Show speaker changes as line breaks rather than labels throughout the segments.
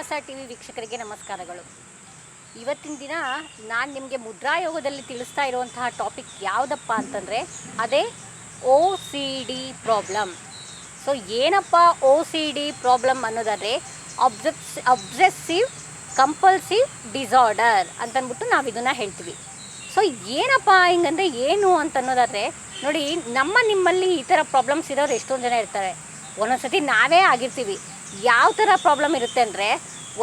ವಿಲಾಸ T V ವೀಕ್ಷಕರಿಗೆ ನಮಸ್ಕಾರಗಳು. ಇವತ್ತಿನ ದಿನ ನಾನು ನಿಮಗೆ ಮುದ್ರಾಯೋಗದಲ್ಲಿ ತಿಳಿಸ್ತಾ ಇರುವಂತಹ ಟಾಪಿಕ್ ಯಾವುದಪ್ಪ ಅಂತಂದರೆ ಅದೇ O C D problem. So ಏನಪ್ಪ ಓ ಸಿ ಡಿ ಪ್ರಾಬ್ಲಮ್ ಅನ್ನೋದಾದರೆ ಅಬ್ಸೆಸ್ ಅಬ್ಸೆಸ್ಸಿವ್ ಕಂಪಲ್ಸಿವ್ ಡಿಸಾರ್ಡರ್ ಅಂತಂದ್ಬಿಟ್ಟು ನಾವು ಇದನ್ನು ಹೇಳ್ತೀವಿ. ಸೊ ಏನಪ್ಪ ಹಿಂಗಂದರೆ ಏನು ಅಂತ ಅನ್ನೋದಾದರೆ ನೋಡಿ ನಮ್ಮ ನಿಮ್ಮಲ್ಲಿ ಈ ಥರ ಪ್ರಾಬ್ಲಮ್ಸ್ ಇರೋರು ಎಷ್ಟೊಂದು ಜನ ಇರ್ತಾರೆ. ಒಂದೊಂದ್ಸತಿ ನಾವೇ ಆಗಿರ್ತೀವಿ. ಯಾವ ಥರ ಪ್ರಾಬ್ಲಮ್ ಇರುತ್ತೆ ಅಂದರೆ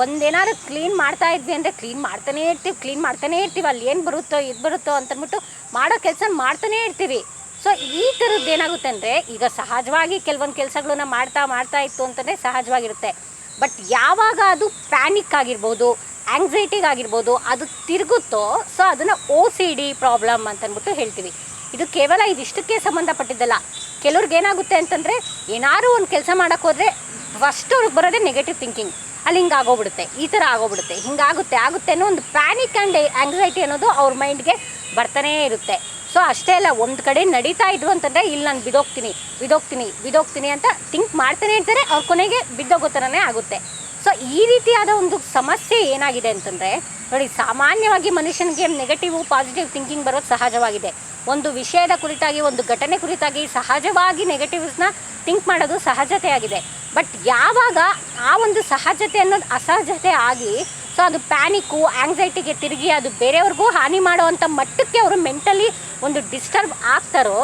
ಒಂದೇನಾದ್ರು ಕ್ಲೀನ್ ಮಾಡ್ತಾ ಇದ್ವಿ ಅಂದರೆ ಕ್ಲೀನ್ ಮಾಡ್ತಾನೇ ಇರ್ತೀವಿ ಕ್ಲೀನ್ ಮಾಡ್ತಾನೇ ಇರ್ತೀವಿ. ಅಲ್ಲಿ ಏನು ಬರುತ್ತೋ, ಇದು ಬರುತ್ತೋ ಅಂತಂದ್ಬಿಟ್ಟು ಮಾಡೋ ಕೆಲಸ ಮಾಡ್ತಾನೇ ಇರ್ತೀವಿ. ಸೊ ಈ ಥರದ್ದು ಏನಾಗುತ್ತೆ ಅಂದರೆ ಈಗ ಸಹಜವಾಗಿ ಕೆಲವೊಂದು ಕೆಲಸಗಳನ್ನ ಮಾಡ್ತಾ ಮಾಡ್ತಾ ಇತ್ತು ಅಂತಂದರೆ ಸಹಜವಾಗಿರುತ್ತೆ. ಬಟ್ ಯಾವಾಗ ಅದು ಪ್ಯಾನಿಕ್ ಆಗಿರ್ಬೋದು ಆಗಿರ್ಬೋದು, ಅದು ತಿರುಗುತ್ತೋ ಸೊ ಅದನ್ನು ಓ ಸಿ ಡಿ ಪ್ರಾಬ್ಲಮ್ ಅಂತಂದ್ಬಿಟ್ಟು ಹೇಳ್ತೀವಿ. ಇದು ಕೇವಲ ಇದಿಷ್ಟಕ್ಕೆ ಸಂಬಂಧಪಟ್ಟಿದ್ದಲ್ಲ. ಕೆಲವ್ರಿಗೆ ಏನಾಗುತ್ತೆ ಅಂತಂದರೆ ಏನಾದ್ರು ಒಂದು ಕೆಲಸ ಮಾಡೋಕ್ಕೆ ಹೋದರೆ ಫಸ್ಟ್ ಅವ್ರಿಗೆ ಬರೋದೇ ನೆಗೆಟಿವ್ ಥಿಂಕಿಂಗ್ ಅಲ್ಲಿ ಹಿಂಗೆ ಆಗೋಗ್ಬಿಡುತ್ತೆ, ಈ ಥರ ಆಗೋಗ್ಬಿಡುತ್ತೆ ಹಿಂಗಾಗುತ್ತೆ ಆಗುತ್ತೆ ಅನ್ನೋ ಒಂದು ಪ್ಯಾನಿಕ್ ಆ್ಯಂಡ್ ಆ್ಯಂಗ್ಸೈಟಿ ಅನ್ನೋದು ಅವ್ರ ಮೈಂಡ್ಗೆ ಬರ್ತಾನೇ ಇರುತ್ತೆ. ಸೊ ಅಷ್ಟೇ ಅಲ್ಲ, ಒಂದು ಕಡೆ ನಡೀತಾ ಇದ್ರು ಅಂತಂದರೆ ಇಲ್ಲಿ ನಾನು ಬಿದೋಗ್ತೀನಿ ಬಿದೋಗ್ತೀನಿ ಬಿದೋಗ್ತೀನಿ ಅಂತ ಥಿಂಕ್ ಮಾಡ್ತಾನೆ ಇರ್ತಾರೆ, ಅವ್ರ ಕೊನೆಗೆ ಬಿದ್ದೋಗೋ ಥರನೇ ಆಗುತ್ತೆ. ಸೊ ಈ ರೀತಿಯಾದ ಒಂದು ಸಮಸ್ಯೆ ಏನಾಗಿದೆ ಅಂತಂದರೆ, ನೋಡಿ, ಸಾಮಾನ್ಯವಾಗಿ ಮನುಷ್ಯನಿಗೆ ನೆಗೆಟಿವ್ ಪಾಸಿಟಿವ್ ಥಿಂಕಿಂಗ್ ಬರೋದು ಸಹಜವಾಗಿದೆ. ಒಂದು ವಿಷಯದ ಕುರಿತಾಗಿ, ಒಂದು ಘಟನೆ ಕುರಿತಾಗಿ ಸಹಜವಾಗಿ ನೆಗೆಟಿವ್ಸ್ನ ಥಿಂಕ್ ಮಾಡೋದು ಸಹಜತೆಯಾಗಿದೆ. ಬಟ್ ಯಾವಾಗ ಆ ಒಂದು ಸಹಜತೆ ಅನ್ನೋದು ಅಸಹಜತೆ ಆಗಿ ಸೊ ಅದು ಪ್ಯಾನಿಕ್ಕು ಆಂಗ್ಸೈಟಿಗೆ ತಿರುಗಿ, ಅದು ಬೇರೆಯವ್ರಿಗೂ ಹಾನಿ ಮಾಡುವಂಥ ಮಟ್ಟಕ್ಕೆ ಅವರು ಮೆಂಟಲಿ ಒಂದು ಡಿಸ್ಟರ್ಬ್ ಆಗ್ತಾರೋ,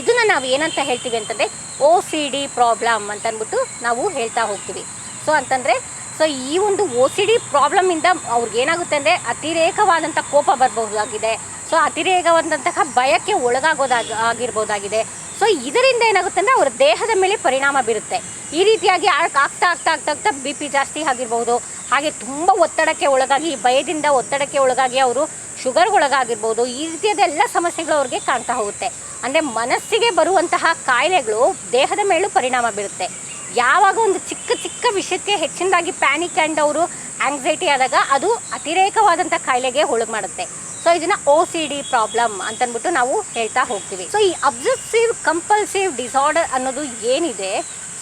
ಇದನ್ನು ನಾವು ಏನಂತ ಹೇಳ್ತೀವಿ ಅಂತಂದರೆ ಓ ಸಿ ಡಿ ಪ್ರಾಬ್ಲಮ್ ಅಂತಂದ್ಬಿಟ್ಟು ನಾವು ಹೇಳ್ತಾ ಹೋಗ್ತೀವಿ. ಸೊ ಅಂತಂದರೆ ಸೊ ಈ ಒಂದು ಓ ಸಿ ಡಿ ಪ್ರಾಬ್ಲಮಿಂದ ಅವ್ರಿಗೆ ಏನಾಗುತ್ತೆ ಅಂದರೆ ಅತಿರೇಕವಾದಂಥ ಕೋಪ ಬರಬಹುದಾಗಿದೆ. ಸೊ ಅತಿರೇಕವಾದಂತಹ ಭಯಕ್ಕೆ ಒಳಗಾಗೋದಾಗ ಆಗಿರ್ಬೋದಾಗಿದೆ. ಸೊ ಇದರಿಂದ ಏನಾಗುತ್ತೆ ಅಂದರೆ ಅವರ ದೇಹದ ಮೇಲೆ ಪರಿಣಾಮ ಬೀರುತ್ತೆ. ಈ ರೀತಿಯಾಗಿ ಆಗ್- ಆಗ್ತಾ ಆಗ್ತಾ ಆಗ್ತಾ ಆಗ್ತಾ ಬಿ ಪಿ ಜಾಸ್ತಿ ಆಗಿರ್ಬೋದು. ಹಾಗೆ ತುಂಬ ಒತ್ತಡಕ್ಕೆ ಒಳಗಾಗಿ, ಭಯದಿಂದ ಒತ್ತಡಕ್ಕೆ ಒಳಗಾಗಿ ಅವರು ಶುಗರ್ಗೊಳಗಾಗಿರ್ಬೋದು ಈ ರೀತಿಯಾದ ಎಲ್ಲ ಸಮಸ್ಯೆಗಳು ಅವ್ರಿಗೆ ಕಾಣ್ತಾ ಹೋಗುತ್ತೆ. ಅಂದರೆ ಮನಸ್ಸಿಗೆ ಬರುವಂತಹ ಕಾಯಿಲೆಗಳು ದೇಹದ ಮೇಲೂ ಪರಿಣಾಮ ಬೀರುತ್ತೆ. ಯಾವಾಗ ಒಂದು ಚಿಕ್ಕ ಚಿಕ್ಕ ವಿಷಯಕ್ಕೆ ಹೆಚ್ಚಿನದಾಗಿ ಪ್ಯಾನಿಕ್ ಆ್ಯಂಡ್ ಅವರು ಆಂಗ್ಸೈಟಿ ಆದಾಗ ಅದು ಅತಿರೇಕವಾದಂಥ ಕಾಯಿಲೆಗೆ ಒಳಗೆ ಮಾಡುತ್ತೆ ಸೊ ಇದನ್ನ ಓ ಸಿ ಡಿ ಪ್ರಾಬ್ಲಮ್ ಅಂತಂದ್ಬಿಟ್ಟು ನಾವು ಹೇಳ್ತಾ ಹೋಗ್ತೀವಿ. ಸೊ ಈ ಅಬ್ಸೆಸಿವ್ ಕಂಪಲ್ಸಿವ್ ಡಿಸಾರ್ಡರ್ ಅನ್ನೋದು ಏನಿದೆ?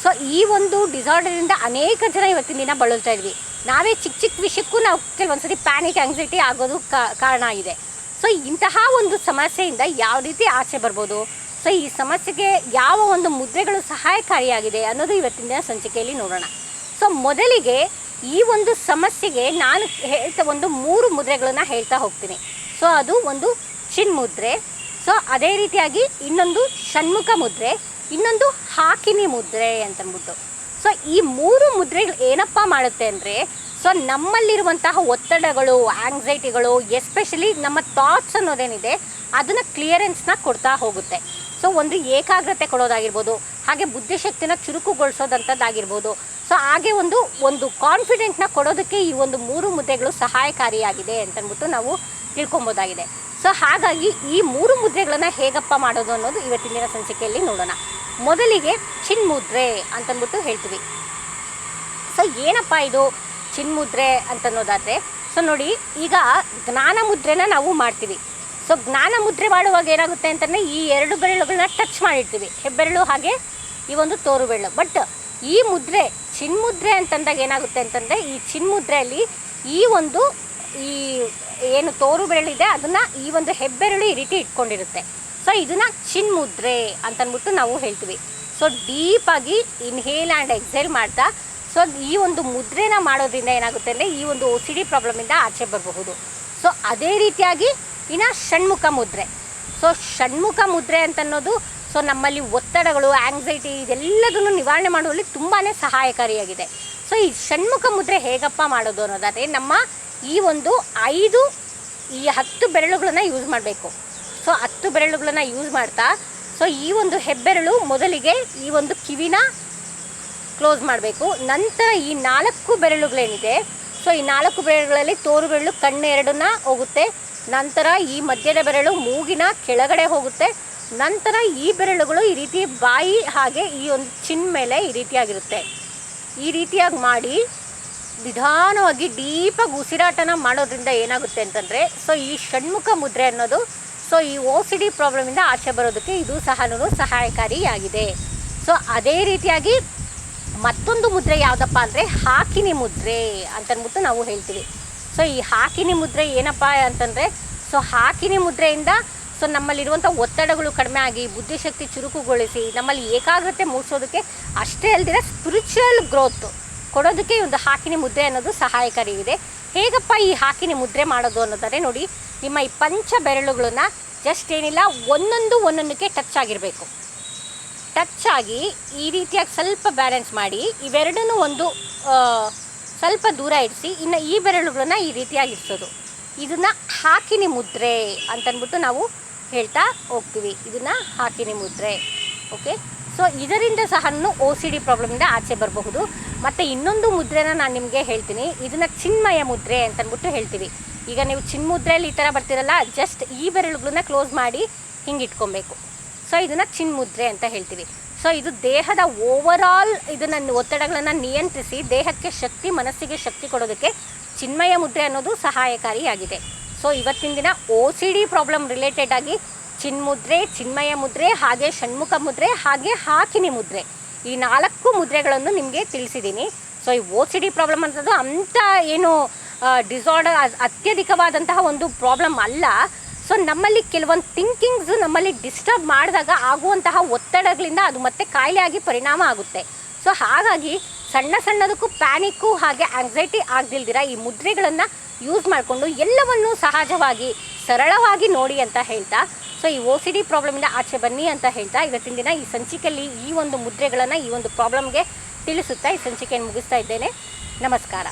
ಸೊ ಈ ಒಂದು ಡಿಸಾರ್ಡರಿಂದ ಅನೇಕ ಜನ ಇವತ್ತಿನ ದಿನ ಬಳಲ್ತಾ ಇದ್ವಿ. ನಾವೇ ಚಿಕ್ಕ ಚಿಕ್ಕ ವಿಷಯಕ್ಕೂ ನಾವು ಕೆಲವೊಂದ್ಸರಿ ಪ್ಯಾನಿಕ್ ಆಂಗ್ಸೈಟಿ ಆಗೋದು ಕಾರಣ ಆಗಿದೆ ಸೊ ಇಂತಹ ಒಂದು ಸಮಸ್ಯೆಯಿಂದ ಯಾವ ರೀತಿ ಆಚೆ ಬರ್ಬೋದು? ಸೊ ಈ ಸಮಸ್ಯೆಗೆ ಯಾವ ಒಂದು ಮುದ್ರೆಗಳು ಸಹಾಯಕಾರಿಯಾಗಿದೆ ಅನ್ನೋದು ಇವತ್ತಿನ ದಿನ ಸಂಚಿಕೆಯಲ್ಲಿ ನೋಡೋಣ. ಸೊ ಮೊದಲಿಗೆ ಈ ಒಂದು ಸಮಸ್ಯೆಗೆ ನಾನು ಹೇಳ್ತಾ ಒಂದು ಮೂರು ಮುದ್ರೆಗಳನ್ನು ಹೇಳ್ತಾ ಹೋಗ್ತೀನಿ. ಸೊ ಅದು ಒಂದು ಚಿನ್ ಮುದ್ರೆ. ಸೊ ಅದೇ ರೀತಿಯಾಗಿ ಇನ್ನೊಂದು ಷಣ್ಮುಖ ಮುದ್ರೆ, ಇನ್ನೊಂದು ಹಾಕಿನಿ ಮುದ್ರೆ ಅಂತಂದ್ಬಿಟ್ಟು. ಸೊ ಈ ಮೂರು ಮುದ್ರೆಗಳು ಏನಪ್ಪ ಮಾಡುತ್ತೆ ಅಂದರೆ, ಸೊ ನಮ್ಮಲ್ಲಿರುವಂತಹ ಒತ್ತಡಗಳು ಆಂಗ್ಸೈಟಿಗಳು ಎಸ್ಪೆಷಲಿ ನಮ್ಮ ಥಾಟ್ಸ್ ಅನ್ನೋದೇನಿದೆ, ಅದನ್ನು ಕ್ಲಿಯರೆನ್ಸ್ನ ಕೊಡ್ತಾ ಹೋಗುತ್ತೆ. ಸೊ ಒಂದು ಏಕಾಗ್ರತೆ ಕೊಡೋದಾಗಿರ್ಬೋದು, ಹಾಗೆ ಬುದ್ಧಿಶಕ್ತಿನ ಚುರುಕುಗೊಳಿಸೋದಂಥದ್ದಾಗಿರ್ಬೋದು. ಸೊ ಹಾಗೆ ಒಂದು ಒಂದು ಕಾನ್ಫಿಡೆಂಟ್ನ ಕೊಡೋದಕ್ಕೆ ಈ ಒಂದು ಮೂರು ಮುದ್ರೆಗಳು ಸಹಾಯಕಾರಿಯಾಗಿದೆ ಅಂತಂದ್ಬಿಟ್ಟು ನಾವು ತಿಳ್ಕೊಬೋದಾಗಿದೆ. ಸೊ ಹಾಗಾಗಿ ಈ ಮೂರು ಮುದ್ರೆಗಳನ್ನು ಹೇಗಪ್ಪ ಮಾಡೋದು ಅನ್ನೋದು ಇವತ್ತಿನ ದಿನ ಸಂಚಿಕೆಯಲ್ಲಿ ನೋಡೋಣ. ಮೊದಲಿಗೆ ಚಿನ್ಮುದ್ರೆ ಅಂತಂದ್ಬಿಟ್ಟು ಹೇಳ್ತೀವಿ. ಸೊ ಏನಪ್ಪ ಇದು ಚಿನ್ಮುದ್ರೆ ಅಂತನ್ನೋದಾದರೆ ಸೊ ನೋಡಿ, ಈಗ ಜ್ಞಾನ ಮುದ್ರೆನ ನಾವು ಮಾಡ್ತೀವಿ. ಸೊ ಜ್ಞಾನ ಮುದ್ರೆ ಮಾಡುವಾಗ ಏನಾಗುತ್ತೆ ಅಂತಂದರೆ, ಈ ಎರಡು ಬೆರಳುಗಳನ್ನ ಟಚ್ ಮಾಡಿರ್ತೀವಿ. ಹೆಬ್ಬೆರಳು ಹಾಗೆ ಈ ಒಂದು ತೋರು ಬೆರಳು ಬಟ್ ಈ ಮುದ್ರೆ, ಚಿನ್ಮುದ್ರೆ ಅಂತಂದಾಗ ಏನಾಗುತ್ತೆ ಅಂತಂದರೆ, ಈ ಚಿನ್ಮುದ್ರೆಯಲ್ಲಿ ಈ ಒಂದು ಈ ಏನು ತೋರು ಬೆರಳಿದೆ, ಅದನ್ನು ಈ ಒಂದು ಹೆಬ್ಬೆರಳು ಈ ರೀತಿ ಇಟ್ಕೊಂಡಿರುತ್ತೆ. ಸೊ ಇದನ್ನ ಚಿನ್ಮುದ್ರೆ ಅಂತಂದ್ಬಿಟ್ಟು ನಾವು ಹೇಳ್ತೀವಿ. ಸೊ ಡೀಪಾಗಿ ಇನ್ಹೇಲ್ ಆ್ಯಂಡ್ ಎಕ್ಸೇಲ್ ಮಾಡ್ತಾ ಸೊ ಈ ಒಂದು ಮುದ್ರೆನ ಮಾಡೋದ್ರಿಂದ ಏನಾಗುತ್ತೆ ಅಂದರೆ, ಈ ಒಂದು ಸಿ ಡಿ ಪ್ರಾಬ್ಲಮಿಂದ ಆಚೆ ಬರಬಹುದು. ಸೊ ಅದೇ ರೀತಿಯಾಗಿ ಇನ್ನು ಷಣ್ಮುಖ ಮುದ್ರೆ. ಸೊ ಷಣ್ಮುಖ ಮುದ್ರೆ ಅಂತನ್ನೋದು ಸೊ ನಮ್ಮಲ್ಲಿ ಒತ್ತಡಗಳು ಆ್ಯಂಗ್ಸೈಟಿ ಇದೆಲ್ಲದನ್ನು ನಿವಾರಣೆ ಮಾಡುವಲ್ಲಿ ತುಂಬಾ ಸಹಾಯಕಾರಿಯಾಗಿದೆ. ಸೊ ಈ ಷಣ್ಮುಖ ಮುದ್ರೆ ಹೇಗಪ್ಪ ಮಾಡೋದು ಅನ್ನೋದಾದರೆ, ನಮ್ಮ ಈ ಒಂದು ಐದು, ಈ ಹತ್ತು ಬೆರಳುಗಳನ್ನು ಯೂಸ್ ಮಾಡಬೇಕು. ಸೊ ಹತ್ತು ಬೆರಳುಗಳನ್ನು ಯೂಸ್ ಮಾಡ್ತಾ ಸೊ ಈ ಒಂದು ಹೆಬ್ಬೆರಳು ಮೊದಲಿಗೆ ಈ ಒಂದು ಕಿವಿನ ಕ್ಲೋಸ್ ಮಾಡಬೇಕು. ನಂತರ ಈ ನಾಲ್ಕು ಬೆರಳುಗಳೇನಿದೆ ಸೊ ಈ ನಾಲ್ಕು ಬೆರಳುಗಳಲ್ಲಿ ತೋರು ಬೆರಳು ಕಣ್ಣು ಎರಡನ್ನ ಹೋಗುತ್ತೆ. ನಂತರ ಈ ಮಧ್ಯದ ಬೆರಳು ಮೂಗಿನ ಕೆಳಗಡೆ ಹೋಗುತ್ತೆ. ನಂತರ ಈ ಬೆರಳುಗಳು ಈ ರೀತಿ ಬಾಯಿ ಹಾಗೆ ಈ ಒಂದು ಚಿನ್ ಮೇಲೆ ಈ ರೀತಿಯಾಗಿರುತ್ತೆ. ಈ ರೀತಿಯಾಗಿ ಮಾಡಿ ನಿಧಾನವಾಗಿ ಡೀಪಾಗಿ ಉಸಿರಾಟನ ಮಾಡೋದ್ರಿಂದ ಏನಾಗುತ್ತೆ ಅಂತಂದರೆ ಸೊ ಈ ಷಣ್ಮುಖ ಮುದ್ರೆ ಅನ್ನೋದು ಸೊ ಈ ಓ ಸಿ ಡಿ ಪ್ರಾಬ್ಲಮಿಂದ ಆಚೆ ಬರೋದಕ್ಕೆ ಇದು ಸಹ ಸಹಾಯಕಾರಿಯಾಗಿದೆ. ಸೊ ಅದೇ ರೀತಿಯಾಗಿ ಮತ್ತೊಂದು ಮುದ್ರೆ ಯಾವುದಪ್ಪ ಅಂದರೆ ಹಾಕಿನಿ ಮುದ್ರೆ ಅಂತಂದ್ಬಿಟ್ಟು ನಾವು ಹೇಳ್ತೀವಿ. ಸೊ ಈ ಹಾಕಿನಿ ಮುದ್ರೆ ಏನಪ್ಪ ಅಂತಂದರೆ ಸೊ ಹಾಕಿನಿ ಮುದ್ರೆಯಿಂದ ಸೊ ನಮ್ಮಲ್ಲಿರುವಂಥ ಒತ್ತಡಗಳು ಕಡಿಮೆ ಆಗಿ, ಬುದ್ಧಿಶಕ್ತಿ ಚುರುಕುಗೊಳಿಸಿ, ನಮ್ಮಲ್ಲಿ ಏಕಾಗ್ರತೆ ಮೂಡಿಸೋದಕ್ಕೆ ಅಷ್ಟೇ ಅಲ್ಲದಿರ ಸ್ಪಿರಿಚುವಲ್ ಗ್ರೋತ್ ಕೊಡೋದಕ್ಕೆ ಒಂದು ಹಾಕಿನಿ ಮುದ್ರೆ ಅನ್ನೋದು ಸಹಾಯಕಾರಿ ಇದೆ ಹೇಗಪ್ಪ ಈ ಹಾಕಿನಿ ಮುದ್ರೆ ಮಾಡೋದು ಅನ್ನೋದಾದ್ರೆ ನೋಡಿ, ನಿಮ್ಮ ಈ ಪಂಚ ಬೆರಳುಗಳನ್ನ ಜಸ್ಟ್ ಏನಿಲ್ಲ, ಒಂದೊಂದು ಒಂದೊಂದಕ್ಕೆ ಟಚ್ ಆಗಿರಬೇಕು. ಟಚ್ ಆಗಿ ಈ ರೀತಿಯಾಗಿ ಸ್ವಲ್ಪ ಬ್ಯಾಲೆನ್ಸ್ ಮಾಡಿ, ಇವೆರಡನ್ನೂ ಒಂದು ಸ್ವಲ್ಪ ದೂರ ಇಡಿಸಿ ಇನ್ನು ಈ ಬೆರಳುಗಳನ್ನ ಈ ರೀತಿಯಾಗಿ ಇರಿಸೋದು. ಇದನ್ನು ಹಾಕಿನಿ ಮುದ್ರೆ ಅಂತನ್ಬಿಟ್ಟು ನಾವು ಹೇಳ್ತಾ ಹೋಗ್ತೀವಿ. ಇದನ್ನು ಹಾಕಿನಿ ಮುದ್ರೆ ಓಕೆ ಸೊ ಇದರಿಂದ ಸಹ ಓ ಸಿ ಡಿ ಪ್ರಾಬ್ಲಮಿಂದ ಆಚೆ ಬರಬಹುದು. ಮತ್ತು ಇನ್ನೊಂದು ಮುದ್ರೆನ ನಾನು ನಿಮಗೆ ಹೇಳ್ತೀನಿ. ಇದನ್ನು ಚಿನ್ಮಯ ಮುದ್ರೆ ಅಂತಂದ್ಬಿಟ್ಟು ಹೇಳ್ತೀವಿ. ಈಗ ನೀವು ಚಿನ್ಮುದ್ರೆಯಲ್ಲಿ ಈ ಥರ ಬರ್ತಿರಲ್ಲ ಜಸ್ಟ್ ಈ ಬೆರಳುಗಳನ್ನ ಕ್ಲೋಸ್ ಮಾಡಿ ಹಿಂಗೆ ಇಟ್ಕೊಬೇಕು. ಸೊ ಇದನ್ನು ಚಿನ್ಮುದ್ರೆ ಅಂತ ಹೇಳ್ತೀವಿ. ಸೊ ಇದು ದೇಹದ ಓವರಾಲ್ ಇದನ್ನು ಒತ್ತಡಗಳನ್ನು ನಿಯಂತ್ರಿಸಿ ದೇಹಕ್ಕೆ ಶಕ್ತಿ, ಮನಸ್ಸಿಗೆ ಶಕ್ತಿ ಕೊಡೋದಕ್ಕೆ ಚಿನ್ಮಯ ಮುದ್ರೆ ಅನ್ನೋದು ಸಹಾಯಕಾರಿಯಾಗಿದೆ. ಸೊ ಇವತ್ತಿನ ದಿನ O C D problem related ಆಗಿ ಚಿನ್ಮುದ್ರೆ, ಚಿನ್ಮಯ ಮುದ್ರೆ, ಹಾಗೆ ಷಣ್ಮುಖ ಮುದ್ರೆ, ಹಾಗೆ ಹಾಕಿನಿ ಮುದ್ರೆ. ಈ ನಾಲ್ಕು ಮುದ್ರೆಗಳನ್ನು ನಿಮಗೆ ತಿಳಿಸಿದ್ದೀನಿ ಸೊ ಈ ಓ ಸಿ ಡಿ ಪ್ರಾಬ್ಲಮ್ ಅಂತದ್ದು ಅಂಥ ಏನು ಡಿಸಾರ್ಡರ್ ಅತ್ಯಧಿಕವಾದಂತಹ ಒಂದು ಪ್ರಾಬ್ಲಮ್ ಅಲ್ಲ. ಸೊ ನಮ್ಮಲ್ಲಿ ಕೆಲವೊಂದು ಥಿಂಕಿಂಗ್ಸ್ ನಮ್ಮಲ್ಲಿ ಡಿಸ್ಟರ್ಬ್ ಮಾಡಿದಾಗ ಆಗುವಂತಹ ಒತ್ತಡಗಳಿಂದ ಅದು ಮತ್ತೆ ಕಾಯಿಲೆಯಾಗಿ ಪರಿಣಾಮ ಆಗುತ್ತೆ. ಸೊ ಹಾಗಾಗಿ ಸಣ್ಣ ಸಣ್ಣದಕ್ಕೂ ಪ್ಯಾನಿಕ್ಕು ಹಾಗೆ ಆಂಗ್ಸೈಟಿ ಆಗದಿಲ್ದಿರ ಈ ಮುದ್ರೆಗಳನ್ನು ಯೂಸ್ ಮಾಡಿಕೊಂಡು ಎಲ್ಲವನ್ನೂ ಸಹಜವಾಗಿ, ಸರಳವಾಗಿ ನೋಡಿ ಅಂತ ಹೇಳ್ತಾ ಸೊ ಈ ಓ ಸಿ ಡಿ ಪ್ರಾಬ್ಲಮಿಂದ ಆಚೆ ಬನ್ನಿ ಅಂತ ಹೇಳ್ತಾ ಇವತ್ತಿನ ದಿನ ಈ ಸಂಚಿಕೆಯಲ್ಲಿ ಈ ಒಂದು ಮುದ್ರೆಗಳನ್ನು ಈ ಒಂದು ಪ್ರಾಬ್ಲಮ್ಗೆ ತಿಳಿಸುತ್ತಾ ಈ ಸಂಚಿಕೆಯನ್ನು ಮುಗಿಸ್ತಾ ಇದ್ದೇನೆ. ನಮಸ್ಕಾರ.